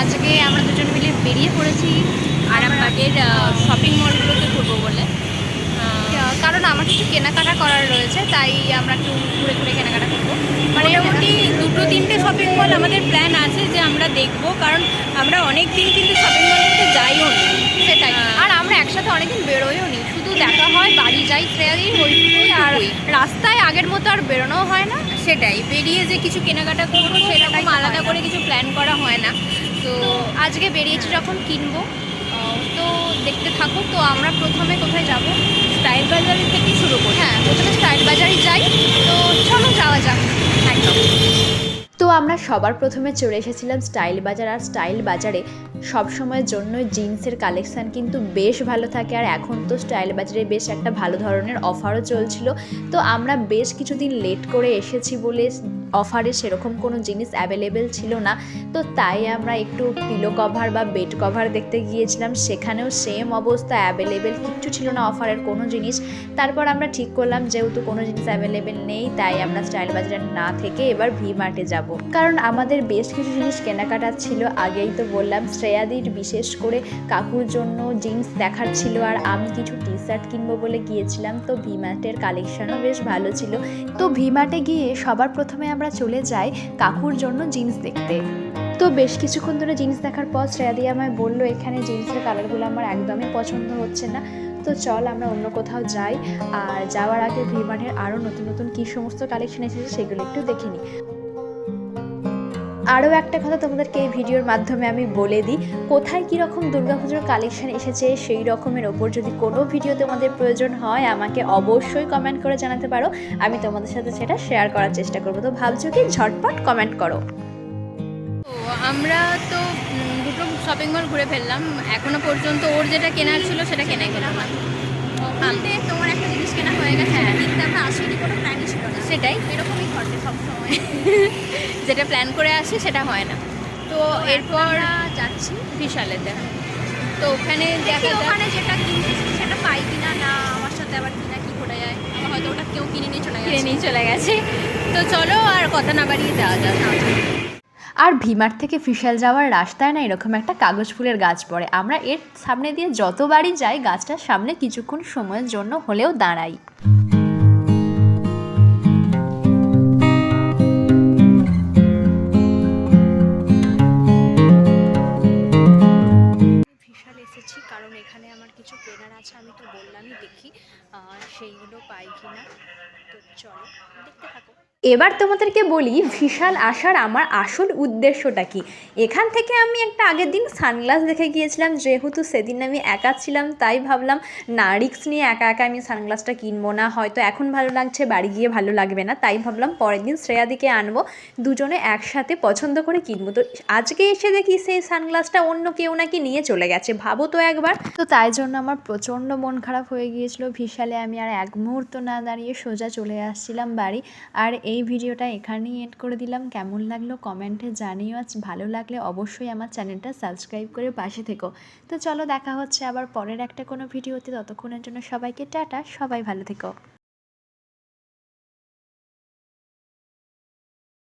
আজকে আমরা দুজন মিলে বেরিয়ে পড়েছি আরামবাগের শপিং মলগুলোতে ঘুরবো বলে। কারণ আমার কিছু কেনাকাটা করার রয়েছে তাই আমরা একটু ঘুরে ঘুরে কেনাকাটা করব। মানে ওটি দুটো তিনটে শপিং মল আমাদের প্ল্যান আছে যে আমরা দেখব কারণ আমরা অনেক দিন কিন্তু শপিং মলগুলোতে যাইও নি। সেটাই। আর আমরা একসাথে অনেকদিন বেরোইও নি শুধু দেখা হয় বাড়ি যাই শ্রেয়ারি হই আর রাস্তায় আগের মতো আর বেরোনোও হয় না। সেটাই। বেরিয়ে যে কিছু কেনাকাটা করব সেরকম আলাদা করে কিছু প্ল্যান করা হয় না। তো আজকে বেরিয়েছি যখন কিনবো। তো দেখতে থাকো তো আমরা প্রথমে কোথায় যাব স্টাইল বাজারের থেকে শুরু করি হ্যাঁ প্রথমে স্টাইল বাজারে যাই তো চলো যাওয়া যাক একদম তো আমরা সবার প্রথমে চলে এসেছিলাম স্টাইল বাজার, আর স্টাইল বাজারে সব সময়ের জন্য জিন্সের কালেকশান কিন্তু বেশ ভালো থাকে, আর এখন তো স্টাইল বাজারে বেশ একটা ভালো ধরনের অফারও চলছিল। তো আমরা বেশ কিছুদিন লেট করে এসেছি বলে অফারে সেরকম কোনো জিনিস অ্যাভেলেবেল ছিল না। তো তাই আমরা একটু পিলো কভার বা বেড কভার দেখতে গিয়েছিলাম, সেখানেও সেম অবস্থা অ্যাভেলেবেল কিচ্ছু ছিল না অফারের কোনো জিনিস। তারপর আমরা ঠিক করলাম, যেহেতু কোনো জিনিস অ্যাভেলেবেল নেই, তাই আমরা স্টাইল বাজারে না থেকে এবার ভি মার্টে যাব। কারণ আমাদের বেশ কিছু জিনিস কেনাকাটা ছিল, আগেই তো বললাম। শ্রেয়াদির বিশেষ করে কাকুর জন্য জিন্স দেখার ছিল আর আমি কিছু টি শার্ট কিনবো বলে গিয়েছিলাম, তো ভি মার্টের কালেকশনও বেশ ভালো ছিল। তো ভি মার্টে গিয়ে সবার প্রথমে আমরা চলে যাই কাকুর জন্য জিন্স দেখতে। তো বেশ কিছুক্ষণ ধরে জিন্স দেখার পর শ্রেয়াদি আমায় বলল, এখানে জিন্সের কালারগুলো আমার একদমই পছন্দ হচ্ছে না। তো চল আমরা অন্য কোথাও যাই। আর যাওয়ার আগে ভিমার্টের আরও নতুন নতুন কী সমস্ত কালেকশন এসেছে সেগুলো একটু দেখে নিই। আরও একটা কথা তোমাদেরকে এই ভিডিওর মাধ্যমে আমি বলে দিই কোথায় কীরকম দুর্গাপুজোর কালেকশান এসেছে সেই রকমের ওপর যদি কোনো ভিডিও তোমাদের প্রয়োজন হয় আমাকে অবশ্যই কমেন্ট করে জানাতে পারো। আমি তোমাদের সাথে সেটা শেয়ার করার চেষ্টা করব। তো ভাবছ কি? ঝটপট কমেন্ট করো। তো আমরা তো দুটো শপিং মল ঘুরে ফেললাম। এখনও পর্যন্ত ওর যেটা কেনার ছিল সেটা কেনা কেনা হয় তোমার একটা জিনিস কেনা হয়ে গেছে। হ্যাঁ। কিনতে আমরা আসিনি কোনো প্ল্যানই ছিল না। সেটাই। এরকমই ঘটে সবসময়। যেটা প্ল্যান করে আসি সেটা হয় না। তো এরপর আমরা যাচ্ছি বিশালেতে। তো ওখানে দেখি দেখা ওখানে যেটা কিনছি সেটা পাই কিনা না আমার সাথে আবার কিনা কি ঘটে যায়। আমার হয়তো ওটা কেউ কিনে নিয়ে চলে কিনে নিয়ে চলে গেছে। তো চলো আর কথা না বাড়িয়ে যাওয়া যাক। আর ভিমার থেকে ফিশাল যাওয়ার রাস্তায় না এরকম একটা কাগজ ফুলের গাছ পড়ে। আমরা এর সামনে দিয়ে যতবারই যাই গাছটার সামনে কিছুক্ষণ সময়ের জন্য হলেও দাঁড়াই। এসেছি, কারণ এখানে আমার কিছু কেনার আছে, আমি তো বললামই দেখি সেইগুলো পাই কিনা। তো চলো, দেখতে থাকো। এবার তোমাদেরকে বলি, বিশাল আসার আমার আসল উদ্দেশ্যটা কি? এখান থেকে আমি একটা আগের দিন সানগ্লাস দেখে গিয়েছিলাম, যেহেতু সেদিন আমি একা ছিলাম, তাই ভাবলাম, না রিক্স নিয়ে একা একা আমি সানগ্লাসটা কিনবো না, হয়তো এখন ভালো লাগছে, বাড়ি গিয়ে ভালো লাগবে না। তাই ভাবলাম, পরের দিন শ্রেয়াদিকে আনব, দুজনে একসাথে পছন্দ করে কিনবো। তো আজকে এসে দেখি সেই সানগ্লাসটা অন্য কেউ নাকি নিয়ে চলে গেছে, ভাবো তো একবার। তো তাই জন্য আমার প্রচণ্ড মন খারাপ হয়ে গিয়েছিল, বিশালে আমি আর এক মুহূর্ত না দাঁড়িয়ে সোজা চলে আসছিলাম বাড়ি। আর এই ভিডিওটা এখানেই এড করে দিলাম। কেমন লাগল কমেন্টে জানিও। আজ ভালো লাগলে অবশ্যই আমার চ্যানেলটা সাবস্ক্রাইব করে পাশে থেকো। তো চলো দেখা হচ্ছে আবার পরের একটা কোনো ভিডিওতে। ততক্ষণের জন্য সবাইকে টাটা। সবাই ভালো থেকো।